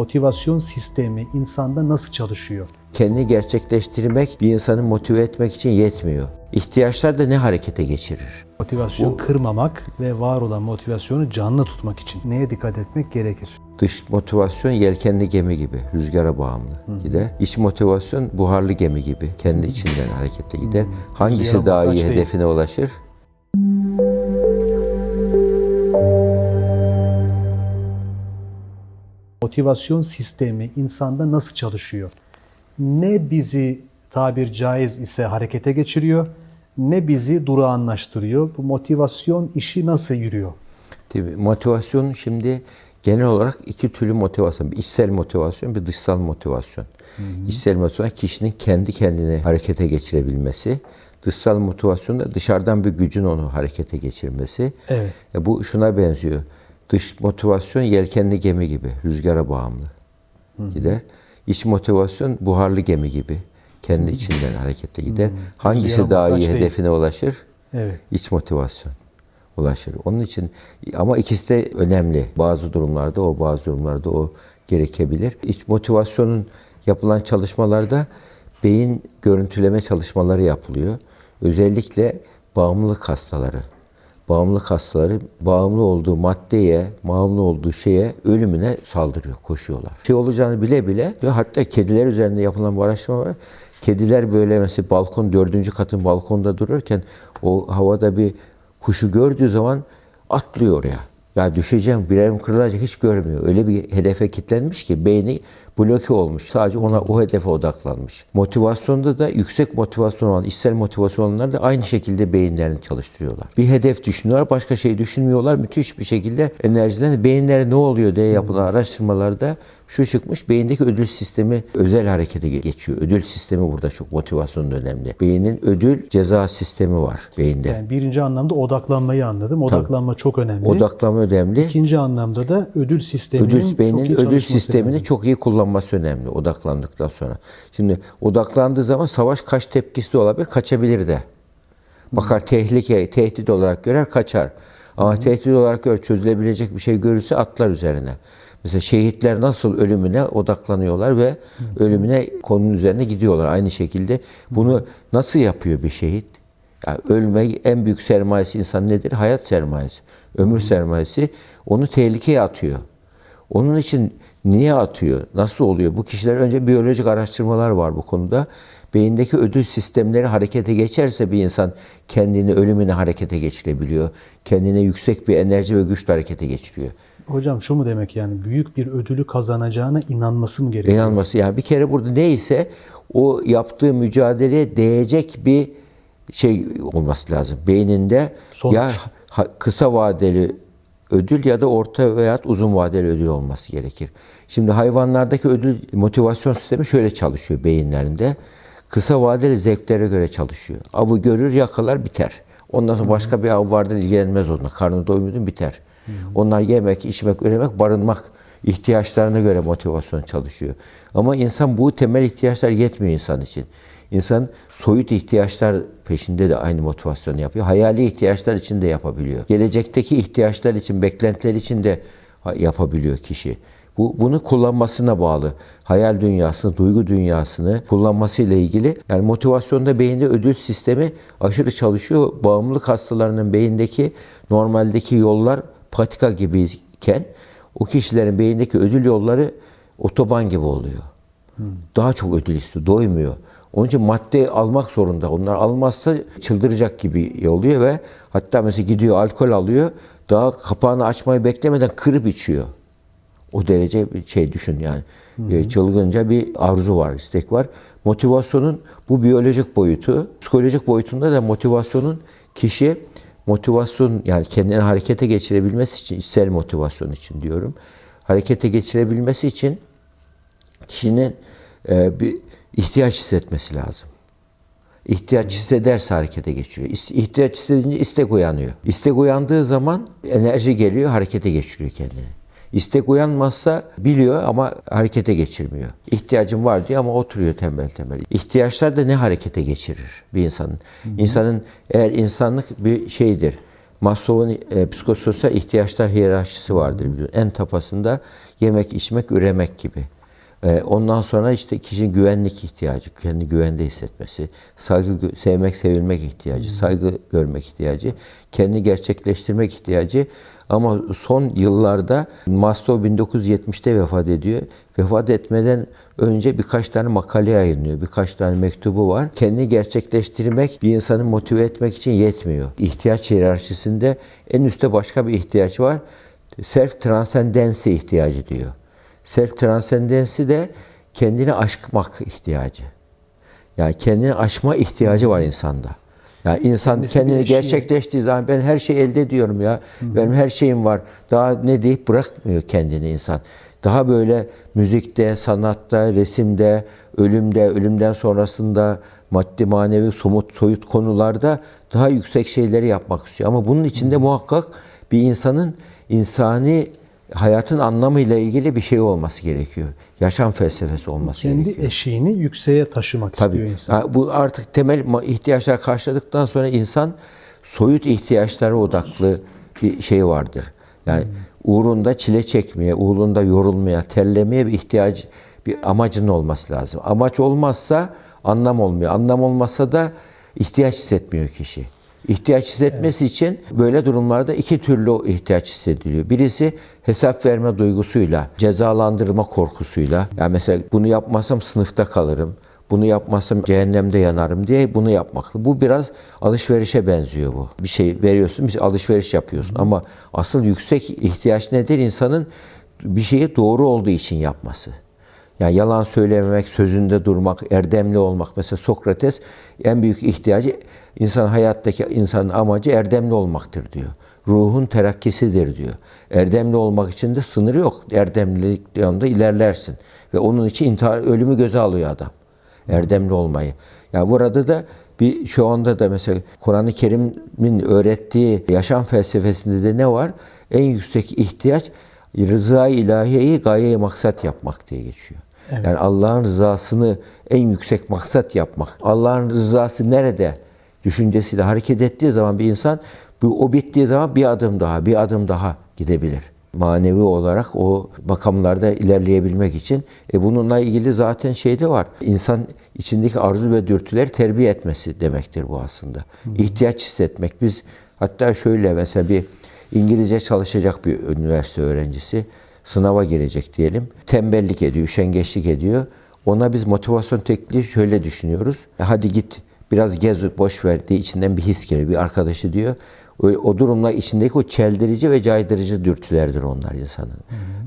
Motivasyon sistemi insanda nasıl çalışıyor? Kendini gerçekleştirmek bir insanı motive etmek için yetmiyor. İhtiyaçlar da ne harekete geçirir? Motivasyon kırmamak ve var olan motivasyonu canlı tutmak için neye dikkat etmek gerekir? Dış motivasyon yelkenli gemi gibi rüzgara bağımlı gider. İç motivasyon buharlı gemi gibi kendi içinden hareketle gider. Hangisi Rüzgara daha iyi değil. hedefine ulaşır? Motivasyon sistemi insanda nasıl çalışıyor? Ne bizi tabir caiz ise harekete geçiriyor, ne bizi durağanlaştırıyor. Bu motivasyon işi nasıl yürüyor? Tabii, motivasyon şimdi genel olarak iki türlü motivasyon. Bir içsel motivasyon, bir dışsal motivasyon. İçsel motivasyon kişinin kendi kendine harekete geçirebilmesi. Dışsal motivasyon da dışarıdan bir gücün onu harekete geçirmesi. Evet. E bu şuna benziyor. Dış motivasyon yelkenli gemi gibi, rüzgara bağımlı gider. İç motivasyon buharlı gemi gibi, kendi içinden hareketle gider. Hangisi Rüzgara daha muhtaç iyi değil. hedefine ulaşır? Evet. İç motivasyon ulaşır. Onun için ama ikisi de önemli. Bazı durumlarda o, bazı durumlarda o gerekebilir. İç motivasyonun yapılan çalışmalarda beyin görüntüleme çalışmaları yapılıyor. Özellikle bağımlılık hastaları. Bağımlılık hastaları bağımlı olduğu maddeye, bağımlı olduğu şeye, ölümüne saldırıyor, koşuyorlar. Şey olacağını bile bile ve hatta kediler üzerinde yapılan bu araştırma var. Kediler böyle mesela balkon, dördüncü katın balkonda dururken o havada bir kuşu gördüğü zaman atlıyor oraya. Ya düşeceğim, bir yerim kırılacak hiç görmüyor. Öyle bir hedefe kilitlenmiş ki beyni bloke olmuş. Sadece ona o hedefe odaklanmış. Motivasyonda da yüksek motivasyon olan, içsel motivasyon olanlar da aynı şekilde beyinlerini çalıştırıyorlar. Bir hedef düşünüyorlar, başka şey düşünmüyorlar. Müthiş bir şekilde enerjiden beyinlere ne oluyor diye yapılan araştırmalarda şu çıkmış. Beyindeki ödül sistemi özel harekete geçiyor. Ödül sistemi burada çok motivasyonda önemli. Beynin ödül ceza sistemi var beyinde. Yani birinci anlamda odaklanmayı anladım. Odaklanma çok önemli. Önemli. İkinci anlamda da ödül sisteminin Ödül çok iyi ödül sistemini lazım. çok iyi kullanması önemli odaklandıktan sonra. Şimdi odaklandığı zaman savaş kaç tepkisi de olabilir, kaçabilir de. Bakar tehlike, tehdit olarak görer, kaçar. Ama tehdit olarak gör, çözülebilecek bir şey görürse atlar üzerine. Mesela şehitler nasıl ölümüne odaklanıyorlar ve ölümüne konunun üzerine gidiyorlar. Aynı şekilde bunu nasıl yapıyor bir şehit? Yani ölmek en büyük sermayesi insan nedir? Hayat sermayesi, ömür sermayesi. Onu tehlikeye atıyor. Onun için niye atıyor? Nasıl oluyor? Bu kişiler önce biyolojik araştırmalar var bu konuda. Beyindeki ödül sistemleri harekete geçerse bir insan kendini ölümüne harekete geçirebiliyor. Kendine yüksek bir enerji ve güçle harekete geçiriyor. Hocam şu mu demek yani büyük bir ödülü kazanacağına inanması mı gerekiyor? İnanması yani bir kere burada neyse o yaptığı mücadeleye değecek bir şey olması lazım. Beyninde Sonuç. ya kısa vadeli ödül ya da orta veya uzun vadeli ödül olması gerekir. Şimdi hayvanlardaki ödül motivasyon sistemi şöyle çalışıyor beyinlerinde. Kısa vadeli zevklere göre çalışıyor. Avı görür, yakalar, biter. Ondan sonra başka bir av vardır ilgilenmez onunla. Karnı doymadın biter. Onlar yemek, içmek, üremek, barınmak ihtiyaçlarına göre motivasyon çalışıyor. Ama insan bu temel ihtiyaçlar yetmiyor insan için. İnsan soyut ihtiyaçlar peşinde de aynı motivasyonu yapıyor. Hayali ihtiyaçlar için de yapabiliyor. Gelecekteki ihtiyaçlar için, beklentiler için de yapabiliyor kişi. Bu bunu kullanmasına bağlı. Hayal dünyasını, duygu dünyasını kullanmasıyla ilgili. Yani motivasyonda beyinde ödül sistemi aşırı çalışıyor. Bağımlılık hastalarının beyindeki normaldeki yollar patika gibiyken o kişilerin beyindeki ödül yolları otoban gibi oluyor. Daha çok ödül istiyor, doymuyor. Onun için madde almak zorunda. Onlar almazsa çıldıracak gibi oluyor ve hatta mesela gidiyor alkol alıyor. Daha kapağını açmayı beklemeden kırıp içiyor. O derece bir şey düşün yani. E, Çılgınca bir arzu var, istek var. Motivasyonun bu biyolojik boyutu, psikolojik boyutunda da motivasyonun kişi motivasyon yani kendini harekete geçirebilmesi için, içsel motivasyon için diyorum. Harekete geçirebilmesi için kişinin e, bir ihtiyaç hissetmesi lazım. İhtiyaç hissederse harekete geçiriyor. İst- İhtiyaç hissedince istek uyanıyor. İstek uyandığı zaman enerji geliyor, harekete geçiriyor kendini. İstek uyanmazsa biliyor ama harekete geçirmiyor. İhtiyacım var diyor ama oturuyor tembel tembel. İhtiyaçlar da ne harekete geçirir bir insanın? İnsanın eğer insanlık bir şeydir. Maslow'un e, psikososyal ihtiyaçlar hiyerarşisi vardır. En tapasında yemek, içmek, üremek gibi. E, ondan sonra işte kişinin güvenlik ihtiyacı, kendi güvende hissetmesi, saygı, sevmek, sevilmek ihtiyacı, saygı görmek ihtiyacı, kendi gerçekleştirmek ihtiyacı. Ama son yıllarda Maslow 1970'te vefat ediyor. Vefat etmeden önce birkaç tane makale yayınlıyor. Birkaç tane mektubu var. Kendini gerçekleştirmek bir insanı motive etmek için yetmiyor. İhtiyaç hiyerarşisinde en üstte başka bir ihtiyaç var. Self transcendency ihtiyacı diyor. Self transcendency de kendini aşmak ihtiyacı. Yani kendini aşma ihtiyacı var insanda. Yani insan Kendisi kendini şey- gerçekleştiği zaman ben her şeyi elde ediyorum ya. Benim her şeyim var. Daha ne deyip bırakmıyor kendini insan. Daha böyle müzikte, sanatta, resimde, ölümde, ölümden sonrasında maddi, manevi, somut, soyut konularda daha yüksek şeyleri yapmak istiyor. Ama bunun içinde muhakkak bir insanın insani hayatın anlamıyla ilgili bir şey olması gerekiyor. Yaşam felsefesi olması Kendi gerekiyor. eşiğini yükseğe taşımak istiyor Tabii. insan. Ha, bu artık temel ihtiyaçlar karşıladıktan sonra insan soyut ihtiyaçlara odaklı bir şey vardır. Yani uğrunda çile çekmeye, uğrunda yorulmaya, terlemeye bir ihtiyaç, bir amacın olması lazım. Amaç olmazsa anlam olmuyor. Anlam olmazsa da ihtiyaç hissetmiyor kişi. İhtiyaç hissetmesi için böyle durumlarda iki türlü ihtiyaç hissediliyor. Birisi hesap verme duygusuyla, cezalandırma korkusuyla. Yani mesela bunu yapmazsam sınıfta kalırım. Bunu yapmazsam cehennemde yanarım diye bunu yapmakla. Bu biraz alışverişe benziyor bu. Bir şey veriyorsun, bir şey alışveriş yapıyorsun. Ama asıl yüksek ihtiyaç nedir? İnsanın bir şeyi doğru olduğu için yapması. Yani yalan söylememek, sözünde durmak, erdemli olmak. Mesela Sokrates en büyük ihtiyacı insan hayattaki insanın amacı erdemli olmaktır diyor. Ruhun terakkisidir diyor. Erdemli olmak için de sınırı yok. Erdemlilik yanında ilerlersin. Ve onun için intihar, ölümü göze alıyor adam. Erdemli olmayı. Yani burada da bir şu anda da mesela Kur'an-ı Kerim'in öğrettiği yaşam felsefesinde de ne var? En yüksek ihtiyaç rıza ilahiyeyi gaye maksat yapmak diye geçiyor. Yani Allah'ın rızasını en yüksek maksat yapmak. Allah'ın rızası nerede? Düşüncesiyle hareket ettiği zaman bir insan bu o bittiği zaman bir adım daha, bir adım daha gidebilir. Manevi olarak o makamlarda ilerleyebilmek için e bununla ilgili zaten şey de var. İnsan içindeki arzu ve dürtüleri terbiye etmesi demektir bu aslında. İhtiyaç hissetmek. Biz hatta şöyle mesela bir İngilizce çalışacak bir üniversite öğrencisi sınava girecek diyelim. Tembellik ediyor, üşengeçlik ediyor. Ona biz motivasyon tekniği şöyle düşünüyoruz. E hadi git biraz gez boş ver diye içinden bir his gelir. Bir arkadaşı diyor. O, o durumlar içindeki o çeldirici ve caydırıcı dürtülerdir onlar insanın.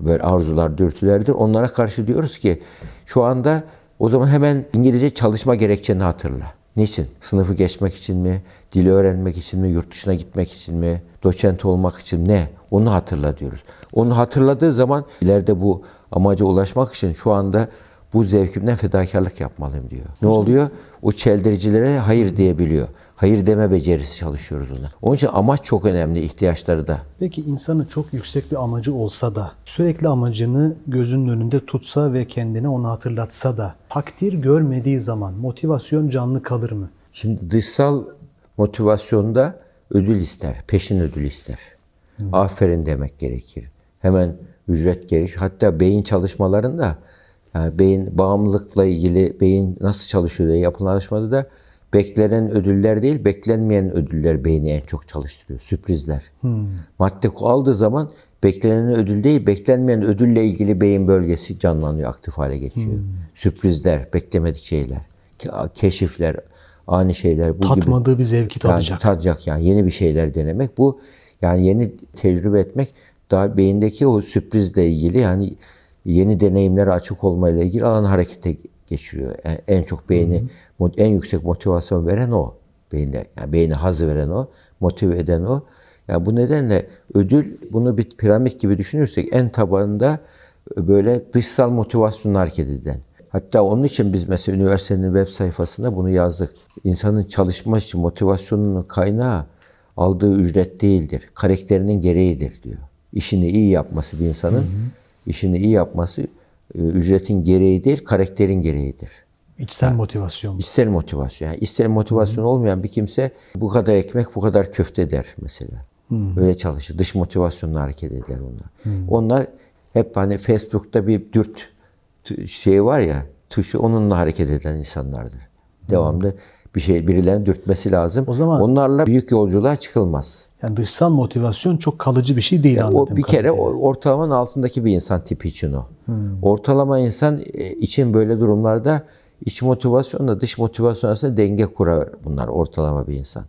Böyle arzular, dürtülerdir. Onlara karşı diyoruz ki şu anda o zaman hemen İngilizce çalışma gerekçeni hatırla. Niçin? Sınıfı geçmek için mi? Dili öğrenmek için mi? Yurt dışına gitmek için mi? Doçent olmak için ne? Onu hatırla diyoruz. Onu hatırladığı zaman ileride bu amaca ulaşmak için şu anda bu zevkimden fedakarlık yapmalıyım diyor. Ne oluyor? O çeldiricilere hayır diyebiliyor. Hayır deme becerisi çalışıyoruz ona. Onun için amaç çok önemli ihtiyaçları da. Peki insanın çok yüksek bir amacı olsa da sürekli amacını gözünün önünde tutsa ve kendine onu hatırlatsa da takdir görmediği zaman motivasyon canlı kalır mı? Şimdi dışsal motivasyonda ödül ister, peşin ödül ister. Aferin demek gerekir. Hemen ücret gerekir. Hatta beyin çalışmalarında yani beyin bağımlılıkla ilgili beyin nasıl çalışıyor diye yapılan araştırmada da beklenen ödüller değil, beklenmeyen ödüller beyni en çok çalıştırıyor. Sürprizler. Madde aldığı zaman beklenen ödül değil, beklenmeyen ödülle ilgili beyin bölgesi canlanıyor, aktif hale geçiyor. Sürprizler, beklemedik şeyler, ke- keşifler, ani şeyler. Bu gibi. Tatmadığı bir zevki Yani tadacak. tadacak yani yeni bir şeyler denemek. Bu yani yeni tecrübe etmek daha beyindeki o sürprizle ilgili yani yeni deneyimlere açık olmayla ilgili alan harekete geçiriyor. Yani en çok beyni mo- en yüksek motivasyon veren o. Beyinde yani beyni haz veren o, motive eden o. Yani bu nedenle ödül bunu bir piramit gibi düşünürsek en tabanında böyle dışsal motivasyonla hareket eden. Hatta onun için biz mesela üniversitenin web sayfasında bunu yazdık. İnsanın çalışma için motivasyonunun kaynağı aldığı ücret değildir. Karakterinin gereğidir diyor. İşini iyi yapması bir insanın, işini iyi yapması e, ücretin gereği değil, karakterin gereğidir. İçsel motivasyon. İster motivasyon. Yani ister motivasyon olmayan bir kimse bu kadar ekmek, bu kadar köfte der mesela. Öyle çalışır. Dış motivasyonla hareket eder onlar. Onlar hep hani Facebook'ta bir dürt şey var ya tuşu onunla hareket eden insanlardır. Devamlı bir şey birilerinin dürtmesi lazım. O zaman- onlarla büyük yolculuğa çıkılmaz. Yani dışsal motivasyon çok kalıcı bir şey değil anladığım O bir kere kadarıyla. o- ortalamanın altındaki bir insan tipi için o. Ortalama insan e, için böyle durumlarda iç motivasyonla dış motivasyon arasında denge kurar bunlar ortalama bir insan.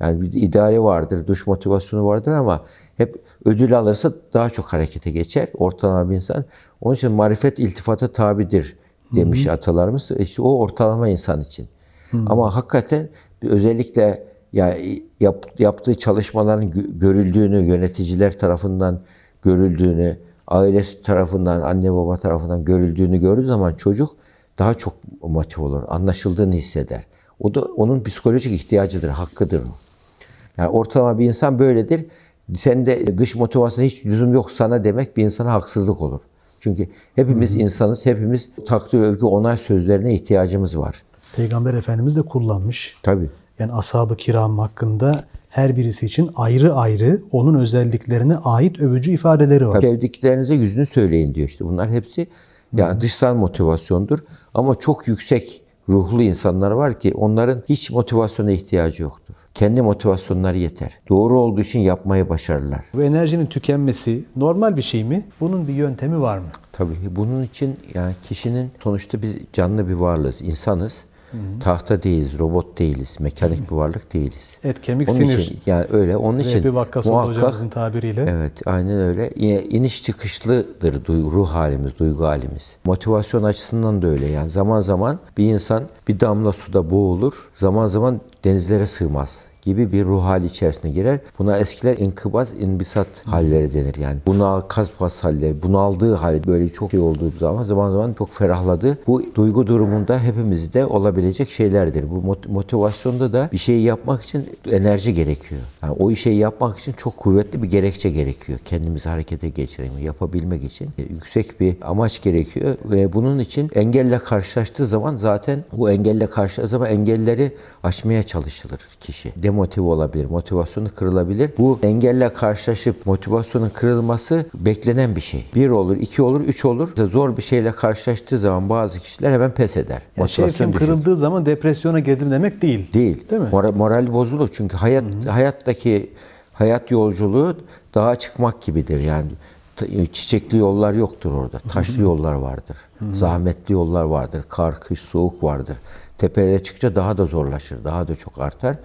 Yani bir ideali vardır, dış motivasyonu vardır ama hep ödül alırsa daha çok harekete geçer ortalama bir insan. Onun için marifet iltifata tabidir demiş atalarımız. İşte o ortalama insan için. Ama hakikaten özellikle ya yap, yaptığı çalışmaların gö- görüldüğünü, yöneticiler tarafından görüldüğünü, ailesi tarafından, anne baba tarafından görüldüğünü gördüğü zaman çocuk daha çok motive olur, anlaşıldığını hisseder. O da onun psikolojik ihtiyacıdır, hakkıdır o. Yani ortalama bir insan böyledir. Sen de dış motivasyon hiç lüzum yok sana demek bir insana haksızlık olur. Çünkü hepimiz insanız, hepimiz takdir, övgü, onay sözlerine ihtiyacımız var. Peygamber Efendimiz de kullanmış. Tabii. Yani ashab-ı kiram hakkında her birisi için ayrı ayrı onun özelliklerine ait övücü ifadeleri var. Sevdiklerinize yüzünü söyleyin diyor işte. Bunlar hepsi yani dışsal motivasyondur. Ama çok yüksek ruhlu insanlar var ki onların hiç motivasyona ihtiyacı yoktur. Kendi motivasyonları yeter. Doğru olduğu için yapmayı başarırlar. Bu enerjinin tükenmesi normal bir şey mi? Bunun bir yöntemi var mı? Tabii bunun için yani kişinin sonuçta biz canlı bir varlığız, insanız. Tahta değiliz, robot değiliz, mekanik bir varlık değiliz. Et, kemik, Onun sinir. için yani öyle onun için Rehbi Vakkası'nın muhakkak hocamızın tabiriyle. Evet, aynen öyle. İniş çıkışlıdır duygu, ruh halimiz, duygu halimiz. Motivasyon açısından da öyle. Yani zaman zaman bir insan bir damla suda boğulur, zaman zaman denizlere sığmaz gibi bir ruh hali içerisine girer. Buna eskiler inkıbaz, inbisat halleri denir yani. Bunal, kaspas halleri, bunaldığı hal böyle çok şey olduğu zaman zaman zaman çok ferahladı. Bu duygu durumunda hepimizde olabilecek şeylerdir. Bu mot- motivasyonda da bir şey yapmak için enerji gerekiyor. Yani o işi yapmak için çok kuvvetli bir gerekçe gerekiyor. Kendimizi harekete geçirmek, yapabilmek için e, yüksek bir amaç gerekiyor ve bunun için engelle karşılaştığı zaman zaten bu engelle karşılaştığı zaman engelleri aşmaya çalışılır kişi. Demotive olabilir, motivasyonu kırılabilir. Bu engelle karşılaşıp motivasyonun kırılması beklenen bir şey. Bir olur, iki olur, üç olur. Zor bir şeyle karşılaştığı zaman bazı kişiler hemen pes eder. Yani şevkim düşür. kırıldığı zaman depresyona girdim demek değil. Değil. Değil mi? Moral, moral bozulur çünkü hayat hayattaki hayat yolculuğu dağa çıkmak gibidir yani. Ta- Çiçekli yollar yoktur orada. Taşlı yollar vardır. Zahmetli yollar vardır. Kar, kış, soğuk vardır. Tepelere çıkınca daha da zorlaşır. Daha da çok artar.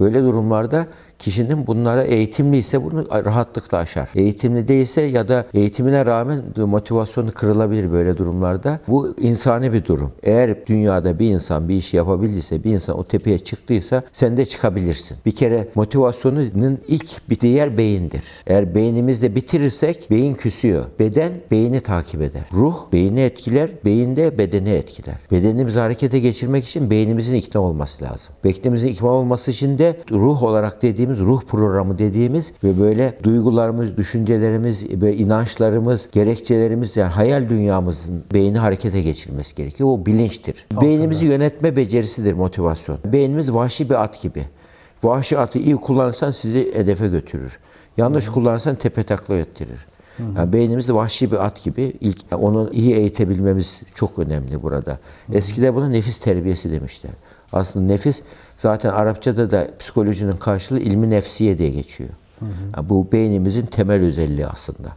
Böyle durumlarda kişinin bunlara eğitimliyse bunu rahatlıkla aşar. Eğitimli değilse ya da eğitimine rağmen motivasyonu kırılabilir böyle durumlarda. Bu insani bir durum. Eğer dünyada bir insan bir işi yapabildiyse, bir insan o tepeye çıktıysa sen de çıkabilirsin. Bir kere motivasyonun ilk bittiği yer beyindir. Eğer beynimizde bitirirsek beyin küsüyor. Beden beyni takip eder. Ruh beyni etkiler, beyin de bedeni etkiler. Bedenimizi harekete geçirmek için beynimizin ikna olması lazım. Beynimizin ikna olması için de ruh olarak dediğimiz ruh programı dediğimiz ve böyle duygularımız, düşüncelerimiz ve inançlarımız, gerekçelerimiz yani hayal dünyamızın beyni harekete geçirmesi gerekiyor. O bilinçtir. Beynimizi yönetme becerisidir motivasyon. Beynimiz vahşi bir at gibi. Vahşi atı iyi kullanırsan sizi hedefe götürür. Yanlış kullanırsan tepe takla ettirir. Yani beynimiz vahşi bir at gibi. İlk onu iyi eğitebilmemiz çok önemli burada. Eskide buna nefis terbiyesi demişler. Aslında nefis zaten Arapçada da psikolojinin karşılığı ilmi nefsiye diye geçiyor. Yani bu beynimizin temel özelliği aslında.